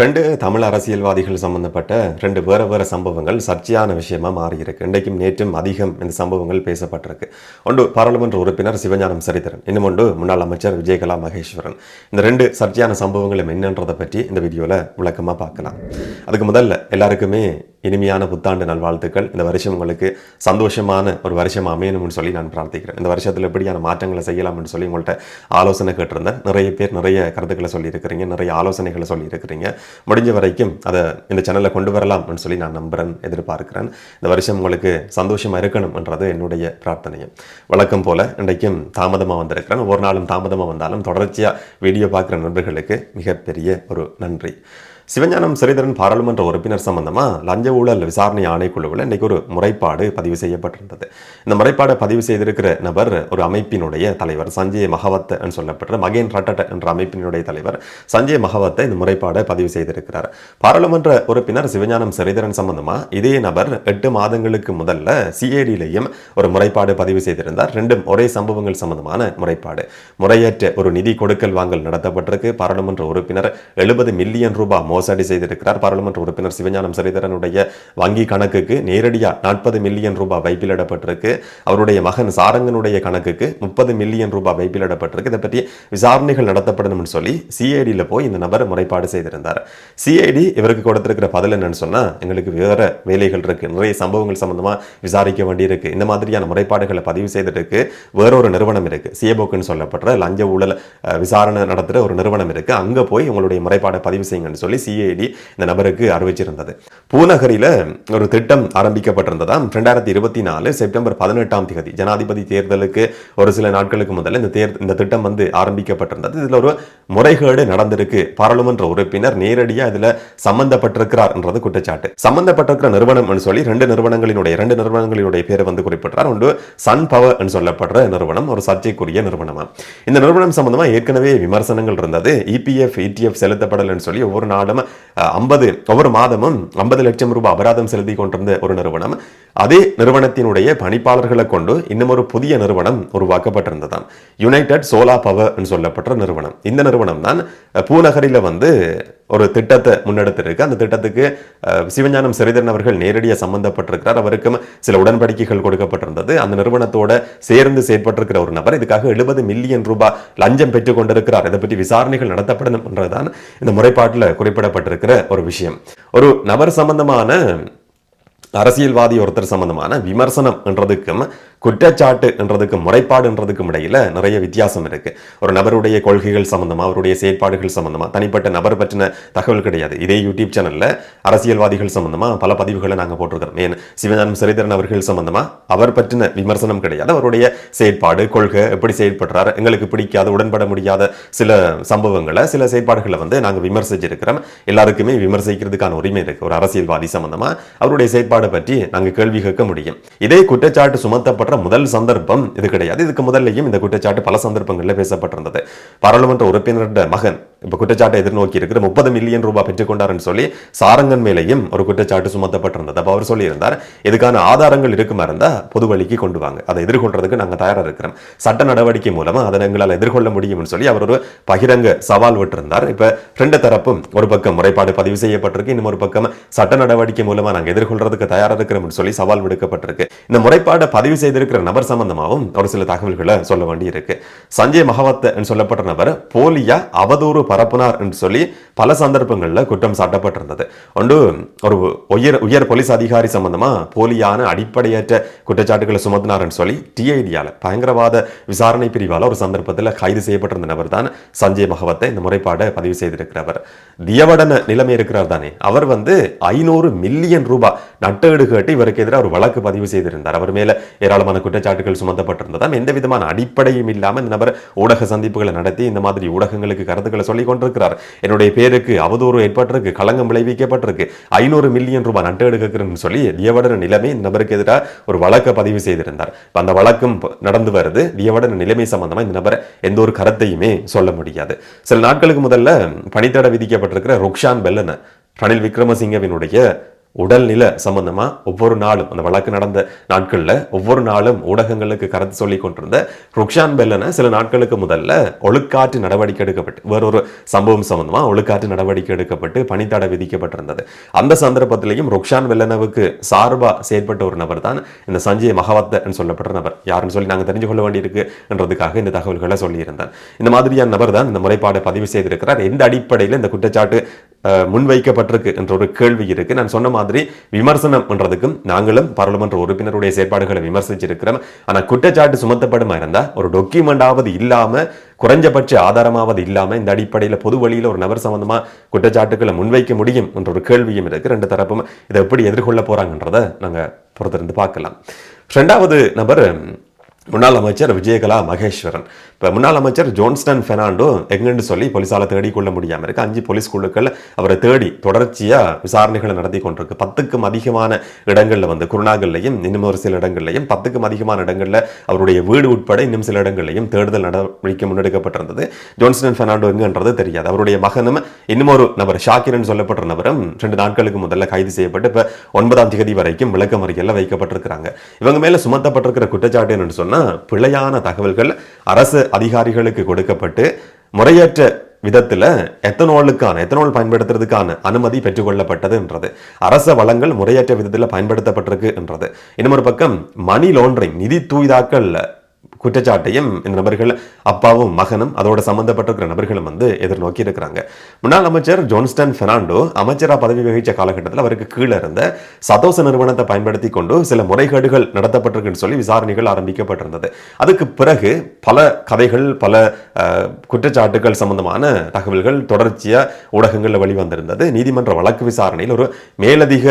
ரெண்டு தமிழ் அரசியல்வாதிகள் சம்பந்தப்பட்ட ரெண்டு வேறு வேறு சம்பவங்கள் சர்ச்சையான விஷயமாக மாறியிருக்கு இன்றைக்கும் நேற்றும் அதிகம் இந்த சம்பவங்கள் பேசப்பட்டிருக்கு. ஒன்று பாராளுமன்ற உறுப்பினர் சிவஞானம் சரித்திரன் இன்னும் ஒன்று முன்னாள் அமைச்சர் விஜயகலா மகேஸ்வரன். இந்த ரெண்டு சர்ச்சையான சம்பவங்களும் என்னன்றதை பற்றி இந்த வீடியோவில் விளக்கமாக பார்க்கலாம். அதுக்கு முதல்ல எல்லாருக்குமே இனிமையான புத்தாண்டு நல்வாழ்த்துக்கள். இந்த வருஷம் உங்களுக்கு சந்தோஷமான ஒரு வருஷம் அமையணும்னு சொல்லி நான் பிரார்த்திக்கிறேன். இந்த வருஷத்தில் எப்படியான மாற்றங்களை செய்யலாம்னு சொல்லி உங்கள்கிட்ட ஆலோசனை கேட்டிருந்தேன். நிறைய பேர் நிறைய கருத்துக்களை சொல்லியிருக்கிறீங்க நிறைய ஆலோசனைகளை சொல்லியிருக்கிறீங்க. முடிஞ்ச வரைக்கும் அதை இந்த சேனலில் கொண்டு வரலாம்னு சொல்லி நான் நம்புகிறேன் எதிர்பார்க்கிறேன். இந்த வருஷம் உங்களுக்கு சந்தோஷமாக இருக்கணும்ன்றது என்னுடைய பிரார்த்தனையும். வழக்கம் போல இன்றைக்கும் தாமதமாக வந்திருக்கிறேன். ஒவ்வொரு நாளும் தாமதமாக வந்தாலும் தொடர்ச்சியாக வீடியோ பார்க்குற நண்பர்களுக்கு மிகப்பெரிய ஒரு நன்றி. சிவஞானம் சிறைதரன் பாராளுமன்ற உறுப்பினர் சம்பந்தமா லஞ்ச ஊழல் விசாரணை ஆணைக்குழுவில் இன்னைக்கு ஒரு முறைப்பாடு பதிவு செய்யப்பட்டிருந்தது. இந்த முறைப்பாடை பதிவு செய்திருக்கிற நபர் ஒரு அமைப்பினுடைய தலைவர் சஞ்சய் மகவத் என்று சொல்லப்படுற மகேன் ரட்டட் என்ற அமைப்பினுடைய தலைவர் சஞ்சய் மகவத்தை இந்த முறைப்பாடை பதிவு செய்திருக்கிறார். பாராளுமன்ற உறுப்பினர் சிவஞானம் சரிதரன் சம்பந்தமாக இதே நபர் எட்டு மாதங்களுக்கு முதல்ல சிஏடியிலையும் ஒரு முறைப்பாடு பதிவு செய்திருந்தார். ரெண்டும் ஒரே சம்பவங்கள் சம்பந்தமான முறைப்பாடு. முறையற்ற ஒரு நிதி கொடுக்கல் வாங்கல் நடத்தப்பட்டிருக்கு. பாராளுமன்ற உறுப்பினர் எழுபது மில்லியன் ரூபாய் மோசடி செய்திருக்கிறார். பாராளுமன்ற உறுப்பினர் சிவஞானம் சரிதரனுடைய வங்கி கணக்குக்கு நேரடியாக நாற்பது மில்லியன் ரூபாய் வைப்பிலிடப்பட்டிருக்கு. அவருடைய மகன் சாரங்கனுடைய கணக்குக்கு முப்பது மில்லியன் ரூபாய் வைப்பிலிடப்பட்டிருக்கு. இதை பற்றி விசாரணைகள் நடத்தப்படணும்னு சொல்லி சிஐடியில் போய் இந்த நபர் முறைப்பாடு செய்திருந்தார். சிஐடி இவருக்கு கொடுத்திருக்கிற பதில் என்னன்னு சொன்னால் எங்களுக்கு வேற வேலைகள் இருக்குது நிறைய சம்பவங்கள் சம்பந்தமா விசாரிக்க வேண்டியிருக்கு. இந்த மாதிரியான முறைப்பாடுகளை பதிவு செய்திருக்கு வேறொரு நிறுவனம் இருக்குது சிஏபோக்குன்னு சொல்லப்படுற லஞ்ச ஊழல் விசாரணை நடத்துகிற ஒரு நிறுவனம் இருக்குது அங்கே போய் உங்களுடைய முறைப்பாடை பதிவு செய்யுங்கன்னு சொல்லி சிஏடி இந்த நபருக்கு அறிவிச்சிருந்தது. பூநகரில் ஒரு திட்டம் ஆரம்பிக்கப்பட்டிருந்ததாம் ரெண்டாயிரத்தி இருபத்தி நாலு செப்டம்பர் பதினெட்டாம் தேதி ஜனாதிபதி தேர்தலுக்கு ஒரு சில நாட்களுக்கு முதல்ல இந்த தேர் இந்த திட்டம் வந்து ஆரம்பிக்கப்பட்டிருந்தது. இதில் ஒரு முறைகேடு நடந்திருக்கு. பாராளுமன்ற உறுப்பினர் நேரடியாக இதில் சம்பந்தப்பட்டிருக்கிறார் என்றது குற்றச்சாட்டு. சம்பந்தப்பட்டிருக்கிற நிறுவனம் சொல்லி ரெண்டு நிறுவனங்களினுடைய ரெண்டு நிறுவனங்களினுடைய பேரை வந்து குறிப்பிட்டார். ஒன்று சன் பவர் என்று சொல்லப்படுற நிறுவனம் ஒரு சர்ச்சைக்குரிய நிறுவனமா? இந்த நிறுவனம் சம்பந்தமா ஏற்கனவே விமர்சனங்கள் இருந்தது. இபிஎஃப் இடிஎஃப் செலுத்தப்படலைன்னு சொல்லி ஒவ்வொரு நாளும் ஐம்பது ஒவ்வொரு மாதமும் ஐம்பது லட்சம் ரூபாய் அபராதம் செலுத்தி கொண்டிருந்த ஒரு நிறுவனம். அதே நிறுவனத்தினுடைய பணிப்பாளர்களை கொண்டு இன்னும் ஒரு புதிய நிறுவனம் உருவாக்கப்பட்டிருந்ததாம். யுனைடெட் சோலா பவர் சொல்லப்பட்ட நிறுவனம். இந்த நிறுவனம் தான் பூநகரில் வந்து ஒரு திட்டத்தை முன்னெடுத்திருக்கு. அந்த திட்டத்துக்கு சிவஞானம் சரிதரன் அவர்கள் நேரடியாக சம்பந்தப்பட்டிருக்கிறார். அவருக்கும் சில உடன்படிக்கைகள் கொடுக்கப்பட்டிருந்தது. அந்த நிறுவனத்தோட சேர்ந்து செயற்பட்டிருக்கிற ஒரு நபர். இதுக்காக எழுபது மில்லியன் ரூபாய் லஞ்சம் பெற்றுக் கொண்டிருக்கிறார். இதை பற்றி விசாரணைகள் நடத்தப்படணும் என்றுதான் இந்த முறைப்பாட்டில் குறிப்பிடப்பட்டிருக்கிற ஒரு விஷயம். ஒரு நபர் சம்பந்தமான அரசியல்வாதி ஒருத்தர் சம்பந்தமான விமர்சனம் என்றதுக்கும் குற்றச்சாட்டுன்றதுக்கு முறைப்பாடுன்றதுக்கும் இடையில் இடையில நிறைய வித்தியாசம் இருக்கு. ஒரு நபருடைய கொள்கைகள் சம்பந்தமா அவருடைய செயற்பாடுகள் சம்பந்தமா தனிப்பட்ட நபர் பற்றின தகவல் கிடையாது. இதே யூடியூப் சேனல்ல அரசியல்வாதிகள் சம்பந்தமா பல பதிவுகளை நாங்கள் போட்டிருக்கிறோம். ஏன்? சிவஞானம் சிறிதரன் அவர்கள் சம்பந்தமா அவர் பற்றின விமர்சனம் கிடையாது. அவருடைய செயற்பாடு கொள்கை எப்படி செயல்படுறாரு எங்களுக்கு பிடிக்காத உடன்பட முடியாத சில சம்பவங்களை சில செயற்பாடுகளை வந்து நாங்கள் விமர்சிச்சிருக்கிறோம். எல்லாருக்குமே விமர்சிக்கிறதுக்கான உரிமை இருக்கு. ஒரு அரசியல்வாதி சம்பந்தமா அவருடைய செயற்பாடு பற்றி நாங்கள் கேள்வி கேட்க முடியும். இதே குற்றச்சாட்டு சுமத்தப்பட்ட முதல் சந்தர்ப்பம் இது கிடையாது. இதுக்கு முதல்லையும் இந்த குற்றச்சாட்டு பல சந்தர்ப்பங்களில் பேசப்பட்டிருந்தது. பாராளுமன்ற உறுப்பினருடைய மகன் இப்ப குற்றச்சாட்டை எதிர்நோக்கி இருக்கிற முப்பது மில்லியன் ரூபாய் பெற்றுக்கொண்டார்னு சொல்லி சாரங்கன் மேலேயும் ஒரு குற்றச்சாட்டு சுமத்தப்பட்டிருந்தது. அப்போ அவர் சொல்லியிருந்தார் இதுக்கான ஆதாரங்கள் இருக்குமா இருந்தா பொது வழிக்கு கொண்டு வாங்க. அதை எதிர்கொள்றதுக்கு நாங்க தயாரா இருக்கிறோம். சட்ட நடவடிக்கை மூலமா அதை எங்களால் எதிர்கொள்ள முடியும்னு சொல்லி அவர் ஒரு பகிரங்க சவால் விட்டிருந்தார். இப்போ ரெண்டு தரப்பும் ஒரு பக்கம் முறைப்பாடு பதிவு செய்யப்பட்டிருக்கு இன்னும் ஒரு பக்கம் சட்ட நடவடிக்கை மூலமா நாங்க எதிர்கொள்றதுக்கு தயாராக இருக்கிறோம்னு சொல்லி சவால் விடுக்கப்பட்டிருக்கு. இந்த முறைப்பாடை பதிவு செய்திருக்கிற நபர் சம்பந்தமாகவும் ஒரு சில தகவல்களை சொல்ல வேண்டியிருக்கு. சஞ்சய் மகவத் சொல்லப்பட்ட நபர் போலியா அவதூறு பரப்புனார் என்று சொல்லி பல சந்தர்ப்பங்களில் குற்றம் சாட்டப்பட்டிருந்தது. ஒன்று ஒரு உயர் உயர் போலீஸ் அதிகாரி சம்பந்தமாக போலியான அடிப்படையற்ற குற்றச்சாட்டுகளை சுமத்தினார்னு சொல்லி டிஐடியால் பயங்கரவாத விசாரணை பிரிவால ஒரு சந்தர்ப்பத்தில் கைது செய்யப்பட்டிருந்த நபர் தான் சஞ்சய் மகவத்தை இந்த முறைப்பாடை பதிவு செய்திருக்கிறவர். தியவடன நிலைமை இருக்கிறார் தானே அவர் வந்து ஐநூறு மில்லியன் ரூபாய் நட்டேடு கேட்டு இவருக்கு எதிராக ஒரு வழக்கு பதிவு செய்திருந்தார். அவர் மேலே ஏராளமான குற்றச்சாட்டுகள் சுமத்தப்பட்டிருந்ததாம் எந்த விதமான அடிப்படையும் இல்லாமல் இந்த நபர் ஊடக சந்திப்புகளை நடத்தி இந்த மாதிரி ஊடகங்களுக்கு கருத்துக்களை சொல்லி கொண்டிருக்கிறார் என்னுடைய பேருக்கு அவதூறு ஏற்பட்டிருக்கு களங்கம் விளைவிக்கப்பட்டிருக்கு. ஐநூறு மில்லியன் ரூபாய் நட்டு எடுக்கிறேன்னு சொல்லி தியவடன நிலைமை இந்த நபருக்கு எதிராக ஒரு வழக்கை பதிவு செய்திருந்தார். அந்த வழக்கும் நடந்து வருது. தியவடன நிலைமை சம்பந்தமா இந்த நபரை எந்த ஒரு கருத்தையுமே சொல்ல முடியாது. சில நாட்களுக்கு முதல்ல பணித்தடை விதிக்கப்பட்டிருக்கிற ருக்ஷான் பெல்லனை ரணில் விக்ரமசிங்கவினுடைய உடல்நிலை சம்பந்தமாக ஒவ்வொரு நாளும் அந்த வழக்கு நடந்த நாட்களில் ஒவ்வொரு நாளும் ஊடகங்களுக்கு கருத்து சொல்லி கொண்டிருந்த ருக்ஷான் பெல்லனை சில நாட்களுக்கு முதல்ல ஒழுக்காற்று நடவடிக்கை எடுக்கப்பட்டு வேறொரு சம்பவம் சம்பந்தமாக ஒழுக்காற்று நடவடிக்கை எடுக்கப்பட்டு பணித்தடை விதிக்கப்பட்டிருந்தது. அந்த சந்தர்ப்பத்திலையும் ருக்ஷான் வெல்லனவுக்கு சார்பாக செயற்பட்ட ஒரு நபர் தான் இந்த சஞ்சய் மகவத்த சொல்லப்பட்ட நபர். யாருன்னு சொல்லி நாங்கள் தெரிஞ்சு கொள்ள வேண்டியிருக்குன்றதுக்காக இந்த தகவல்களை சொல்லியிருந்தேன். இந்த மாதிரியான நபர் தான் இந்த முறைப்பாடை பதிவு செய்திருக்கிறார். எந்த அடிப்படையில் இந்த குற்றச்சாட்டு முன்வைக்கப்பட்டிருக்கு என்ற ஒரு கேள்வி இருக்கு. நான் சொன்ன மாதிரி விமர்சனம் பண்றதுக்கும் நாங்களும் பாராளுமன்ற உறுப்பினருடைய செயற்பாடுகளை விமர்சிச்சிருக்கிறோம். ஆனால் குற்றச்சாட்டு சுமத்தப்படுமா இருந்தால் ஒரு டொக்குமெண்டாவது இல்லாம குறைஞ்சபட்ச ஆதாரமாவது இல்லாமல் இந்த அடிப்படையில் பொது வழியில் ஒரு நபர் சம்பந்தமாக குற்றச்சாட்டுகளை முன்வைக்க முடியும் என்ற ஒரு கேள்வியும் இருக்கு. ரெண்டு தரப்பும் இதை எப்படி எதிர்கொள்ள போறாங்கன்றதை நாங்கள் பொறுத்திருந்து பார்க்கலாம். ரெண்டாவது நபர் முன்னாள் அமைச்சர் விஜயகலா மகேஸ்வரன். இப்போ முன்னாள் அமைச்சர் ஜோன்ஸ்டன் ஃபெர்னாண்டோ எங்கன்னு சொல்லி போலீஸால் தேடி கொள்ள முடியாமல் இருக்கு. அஞ்சு போலீஸ் குழுக்கள் அவரை தேடி தொடர்ச்சியா விசாரணைகளை நடத்தி கொண்டிருக்கு. பத்துக்கும் அதிகமான இடங்கள்ல வந்து குருணாகல்லையும் இன்னும் ஒரு சில இடங்கள்லையும் பத்துக்கும் அதிகமான இடங்கள்ல அவருடைய வீடு உட்பட இன்னும் சில இடங்கள்லையும் தேடுதல் நடவடிக்கை முன்னெடுக்கப்பட்டிருந்தது. ஜோன்ஸ்டன் ஃபெர்னாண்டோ எங்கன்றது தெரியாது. அவருடைய மகனும் இன்னும் ஒரு நபர் ஷாக்கிரன் சொல்லப்பட்ட நபரும் ரெண்டு நாட்களுக்கு முதல்ல கைது செய்யப்பட்டு இப்ப ஒன்பதாம் தேதி வரைக்கும் விளக்கமறியல்ல வைக்கப்பட்டிருக்கிறாங்க. இவங்க மேல சுமத்தப்பட்டிருக்கிற குற்றச்சாட்டு என்று என்னன்னு சொன்னா பிழையான தகவல்கள் அரசு அதிகாரிகளுக்கு கொடுக்கப்பட்டு முறையற்ற விதத்தில் எத்தனோலுக்கான எத்தனால் பயன்படுத்துறதுக்கான அனுமதி பெற்றுக்கொள்ளப்பட்டதுன்றது. அரச வளங்கள் முறையற்ற விதத்தில் பயன்படுத்தப்பட்டிருக்கு என்றது இன்னொரு பக்கம் மணி லாண்டரிங் நிதி தூய்தாக்கல் குற்றச்சாட்டையும் இந்த நபர்கள் அப்பாவும் மகனும் அதோட சம்பந்தப்பட்டிருக்கிற நபர்களும் வந்து எதிர்நோக்கி இருக்கிறாங்க. முன்னாள் அமைச்சர் ஜோன்ஸ்டன் பெர்னாண்டோ அமைச்சரா பதவி வகித்த காலகட்டத்தில் அவருக்கு கீழே இருந்த சதோச நிறுவனத்தை பயன்படுத்தி கொண்டு சில முறைகேடுகள் நடத்தப்பட்டிருக்குன்னு சொல்லி விசாரணைகள் ஆரம்பிக்கப்பட்டிருந்தது. அதுக்கு பிறகு பல கதைகள் பல குற்றச்சாட்டுகள் சம்பந்தமான தகவல்கள் தொடர்ச்சியா ஊடகங்களில் வெளிவந்திருந்தது. நீதிமன்ற வழக்கு விசாரணையில் ஒரு மேலதிக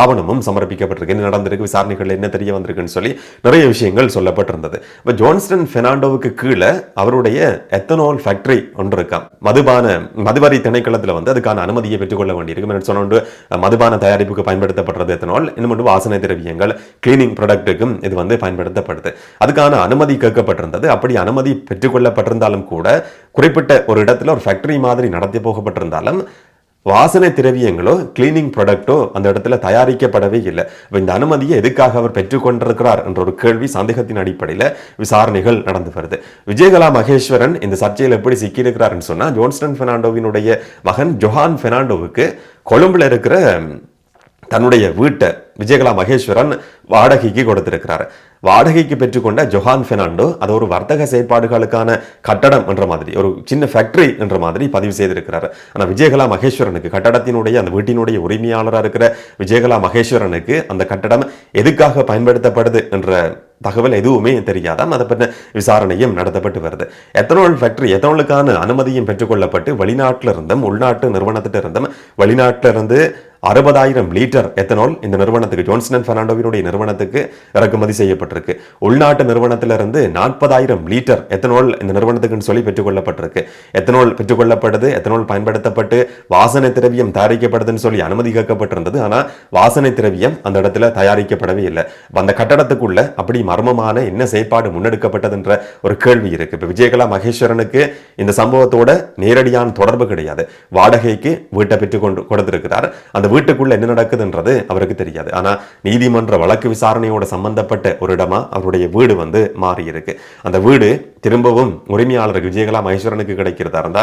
ஆவணமும் சமர்ப்பிக்கப்பட்டிருக்கு. என்ன நடந்திருக்கு விசாரணைகள் என்ன தெரிய வந்திருக்குன்னு சொல்லி நிறைய விஷயங்கள் சொல்லப்பட்டிருந்தது. இப்போ ஜோன்ஸ்டன் பெர்னாண்டோவுக்கு கீழே அவருடைய எத்தனால் ஃபேக்டரி ஒன்று இருக்காம் மதுபான மதுவரி திணைக்களத்தில் வந்து அதுக்கான அனுமதியை பெற்றுக்கொள்ள வேண்டியிருக்கும். என்ன சொன்னோண்டு மதுபான தயாரிப்புக்கு பயன்படுத்தப்படுறது எத்தனால் இன்னும் வாசனை திரவியங்கள் கிளீனிங் ப்ராடக்ட்டுக்கும் இது வந்து பயன்படுத்தப்படுது. அதுக்கான அனுமதி கேட்கப்பட்டிருந்தது. அப்படி அனுமதி பெற்றுக்கொள்ளப்பட்டிருந்தாலும் கூட குறிப்பிட்ட ஒரு இடத்துல ஒரு ஃபேக்டரி மாதிரி நடத்தி போகப்பட்டிருந்தாலும் வாசனை திரவியங்களோ கிளீனிங் ப்ராடக்ட்டோ அந்த இடத்துல தயாரிக்கப்படவே இல்லை. இப்போ இந்த அனுமதியை எதுக்காக அவர் பெற்றுக்கொண்டிருக்கிறார் என்ற ஒரு கேள்வி சந்தேகத்தின் அடிப்படையில் விசாரணைகள் நடந்து வருது. விஜயகலா மகேஸ்வரன் இந்த சர்ச்சையில் எப்படி சிக்கியிருக்கிறாருன்னு சொன்னால் ஜோன்ஸ்டன் ஃபெர்னாண்டோவினுடைய மகன் ஜொஹான் ஃபெர்னாண்டோவுக்கு கொழும்பில் இருக்கிற தன்னுடைய வீட்டை விஜயகலா மகேஸ்வரன் வாடகைக்கு கொடுத்திருக்கிறார். வாடகைக்கு பெற்றுக்கொண்ட ஜொஹான் பெர்னாண்டோ அது ஒரு வர்த்தக செயற்பாடுகளுக்கான கட்டடம் என்ற மாதிரி ஒரு சின்ன ஃபேக்டரி என்ற மாதிரி பதிவு செய்திருக்கிறார். ஆனால் விஜயகலா மகேஸ்வரனுக்கு கட்டடத்தினுடைய அந்த வீட்டினுடைய உரிமையாளராக இருக்கிற விஜயகலா மகேஸ்வரனுக்கு அந்த கட்டடம் எதுக்காக பயன்படுத்தப்படுது என்ற தகவல் எதுவுமே தெரியாதாம் அதை பற்றின விசாரணையும் நடத்தப்பட்டு வருது. எத்தனால் ஃபேக்டரி எத்தனாலுக்கான அனுமதியும் பெற்றுக்கொள்ளப்பட்டு வெளிநாட்டில் இருந்தும் உள்நாட்டு நிறுவனத்திட்ட இருந்தும் வெளிநாட்டிலிருந்து அறுபதாயிரம் லிட்டர் எத்தனால் இந்த நிறுவனத்துக்கு ஜோன்சன் அண்ட் பெர்னாண்டோவினுடைய நிறுவனத்துக்கு இறக்குமதி செய்யப்பட்டிருக்கு. உள்நாட்டு நிறுவனத்திலிருந்து நாற்பதாயிரம் லிட்டர் எத்தனால் இந்த நிறுவனத்துக்குன்னு சொல்லி பெற்றுக்கொள்ளப்பட்டிருக்கு. எத்தனால் பெற்றுக்கொள்ளப்படுது எத்தனால் பயன்படுத்தப்பட்டு வாசனை திரவியம் தயாரிக்கப்படுதுன்னு சொல்லி அனுமதி கேட்கப்பட்டிருந்தது. ஆனால் வாசனை திரவியம் அந்த இடத்துல தயாரிக்கப்படவே இல்லை. அந்த கட்டடத்துக்குள்ள அப்படி மர்மமான என்ன செயற்பாடு முன்னெடுக்கப்பட்டதுன்ற ஒரு கேள்வி இருக்கு. இப்போ விஜயகலா மகேஸ்வரனுக்கு இந்த சம்பவத்தோட நேரடியான தொடர்பு கிடையாது. வாடகைக்கு வீட்டை பெற்றுக்கொண்டு கொடுத்திருக்கிறார். அந்த வீட்டுக்குள்ள என்ன நடக்குதுன்றது அவருக்கு தெரியாது. ஆனா நீதிமன்ற வழக்கு விசாரணையோட சம்பந்தப்பட்ட ஒரு இடமா அவருடைய வீடு வந்து மாறி இருக்கு அந்த வீடு திரும்பவும் உரிமையாளருக்கு விஜயகலா மகேஸ்வரனுக்கு கிடைக்கிறதா இருந்தா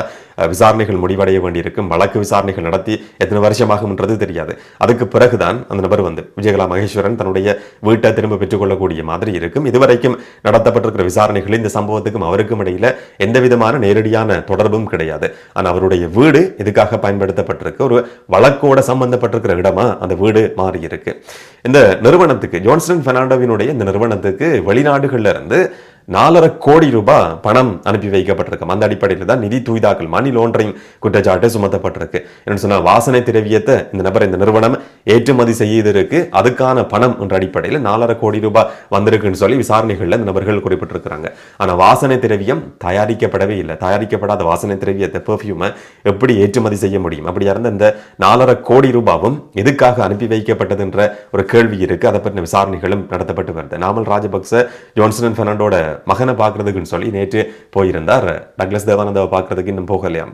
விசாரணைகள் முடிவடைய வேண்டியிருக்கும். வழக்கு விசாரணைகள் நடத்தி எத்தனை வருஷமாகும்ன்றது தெரியாது. அதுக்கு பிறகுதான் அந்த நபர் வந்து விஜயகலா மகேஸ்வரன் தன்னுடைய வீட்டை திரும்ப பெற்றுக்கொள்ளக்கூடிய மாதிரி இருக்கும். இதுவரைக்கும் நடத்தப்பட்டிருக்கிற விசாரணைகள் இந்த சம்பவத்துக்கும் அவருக்கும் இடையில எந்த விதமான நேரடியான தொடர்பும் கிடையாது. ஆனா அவருடைய வீடு இதுக்காக பயன்படுத்தப்பட்டிருக்கு. ஒரு வழக்கோட சம்பந்தப்பட்டிருக்கிற இடமா அந்த வீடு மாறி இருக்கு. இந்த நிறுவனத்துக்கு ஜோன்சன் பெர்னாண்டோவினுடைய இந்த நிறுவனத்துக்கு வெளிநாடுகள்ல இருந்து நாலரை கோடி ரூபாய் பணம் அனுப்பி வைக்கப்பட்டிருக்கு அந்த அடிப்படையில் தான் நிதி தூய்தாக்கல் மணி லோண்டரிங் குற்றச்சாட்டு சுமத்தப்பட்டிருக்கு. என்ன சொன்னால் வாசனை திரவியத்தை இந்த நபர் இந்த நிறுவனம் ஏற்றுமதி செய்திருக்கு. அதுக்கான பணம் என்ற அடிப்படையில் நாலரை கோடி ரூபாய் வந்திருக்குன்னு சொல்லி விசாரணைகளில் இந்த நபர்கள் குறிப்பிட்டிருக்கிறாங்க. ஆனால் வாசனை திரவியம் தயாரிக்கப்படவே இல்லை. தயாரிக்கப்படாத வாசனை திரவியத்தை பெர்ஃப்யூமை எப்படி ஏற்றுமதி செய்ய முடியும்? அப்படி இருந்த இந்த நாலரை கோடி ரூபாவும் எதுக்காக அனுப்பி வைக்கப்பட்டதுன்ற ஒரு கேள்வி இருக்கு. அதை பற்றின விசாரணைகளும் நடத்தப்பட்டு வருது. நாமல் ராஜபக்ச ஜோன்சன் அண்ட் ஃபெர்னாண்டோட மகனை பார்க்கறதுக்குன்னு சொல்லி நேற்று போயிருந்தார். டக்ளஸ் தேவானந்தாவை பார்க்கறதுக்கு இன்னும் போகலையாம்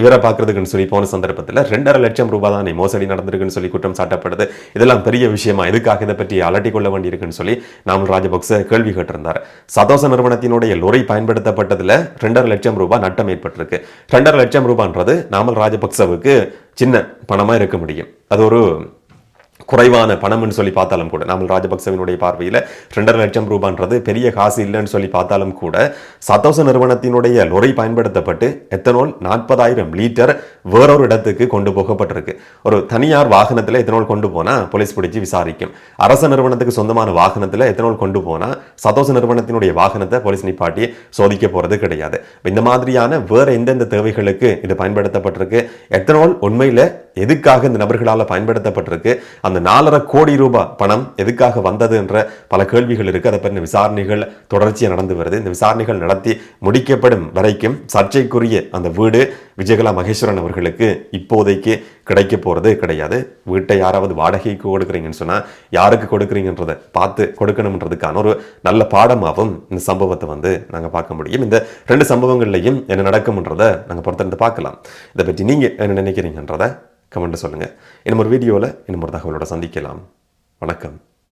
இவரை பார்க்கறதுக்குன்னு சொல்லி போன சந்தர்ப்பத்தில் ரெண்டரை லட்சம் ரூபாய் தானே மோசடி நடந்திருக்குன்னு சொல்லி குற்றம் சாட்டப்படுது. இதெல்லாம் பெரிய விஷயமா? எதுக்காக இதை பற்றி அலட்டி கொள்ள வேண்டியிருக்குன்னு சொல்லி நாமல் ராஜபக்ச கேள்வி கேட்டிருந்தார். சதோச நிறுவனத்தினுடைய லொரி பயன்படுத்தப்பட்டதுல ரெண்டரை லட்சம் ரூபாய் நட்டம் ஏற்பட்டிருக்கு. ரெண்டரை லட்சம் ரூபான்றது நாமல் ராஜபக்சவுக்கு சின்ன பணமா இருக்க முடியும். அது ஒரு குறைவான பணம்னு சொல்லி பார்த்தாலும் கூட நாமல் ராஜபக்சவினுடைய பார்வையில் ரெண்டரை லட்சம் ரூபான்றது பெரிய காசு இல்லைன்னு சொல்லி பார்த்தாலும் கூட சதோச நிறுவனத்தினுடைய லொரி பயன்படுத்தப்பட்டு எத்தனால் நாற்பதாயிரம் லிட்டர் வேறொரு இடத்துக்கு கொண்டு போகப்பட்டிருக்கு. ஒரு தனியார் வாகனத்தில் எத்தனால் கொண்டு போனால் போலீஸ் பிடிச்சி விசாரிக்கும். அரச நிறுவனத்துக்கு சொந்தமான வாகனத்தில் எத்தனால் கொண்டு போனால் சதோச நிறுவனத்தினுடைய வாகனத்தை போலீஸ் நிப்பாட்டி சோதிக்க போகிறது கிடையாது. இந்த மாதிரியான வேறு எந்தெந்த தேவைகளுக்கு இது பயன்படுத்தப்பட்டிருக்கு? எத்தனால் உண்மையில் எதுக்காக இந்த நபர்களால் பயன்படுத்தப்பட்டிருக்கு? அந்த நாலரை கோடி ரூபாய் பணம் எதுக்காக வந்தது என்ற பல கேள்விகள் இருக்கு. அதை பற்றின விசாரணைகள் தொடர்ச்சியாக நடந்து வருது. இந்த விசாரணைகள் நடத்தி முடிக்கப்படும் வரைக்கும் சர்ச்சைக்குரிய அந்த வீடு விஜயகலா மகேஸ்வரன் அவர்களுக்கு இப்போதைக்கு கிடைக்க போகிறது கிடையாது. வீட்டை யாராவது வாடகைக்கு கொடுக்குறீங்கன்னு சொன்னால் யாருக்கு கொடுக்குறீங்கன்றதை பார்த்து கொடுக்கணுன்றதுக்கான ஒரு நல்ல பாடமாகவும் இந்த சம்பவத்தை வந்து நாங்கள் பார்க்க முடியும். இந்த ரெண்டு சம்பவங்கள்லையும் என்ன நடக்கும்ன்றதை நாங்கள் பொறுத்திருந்து பார்க்கலாம். இதை பற்றி நீங்கள் என்ன நினைக்கிறீங்கன்றதை கமெண்ட் சொல்லுங்கள் இன்னும் ஒரு வீடியோவில் இன்னும் ஒரு தகவலோட சந்திக்கலாம். வணக்கம்.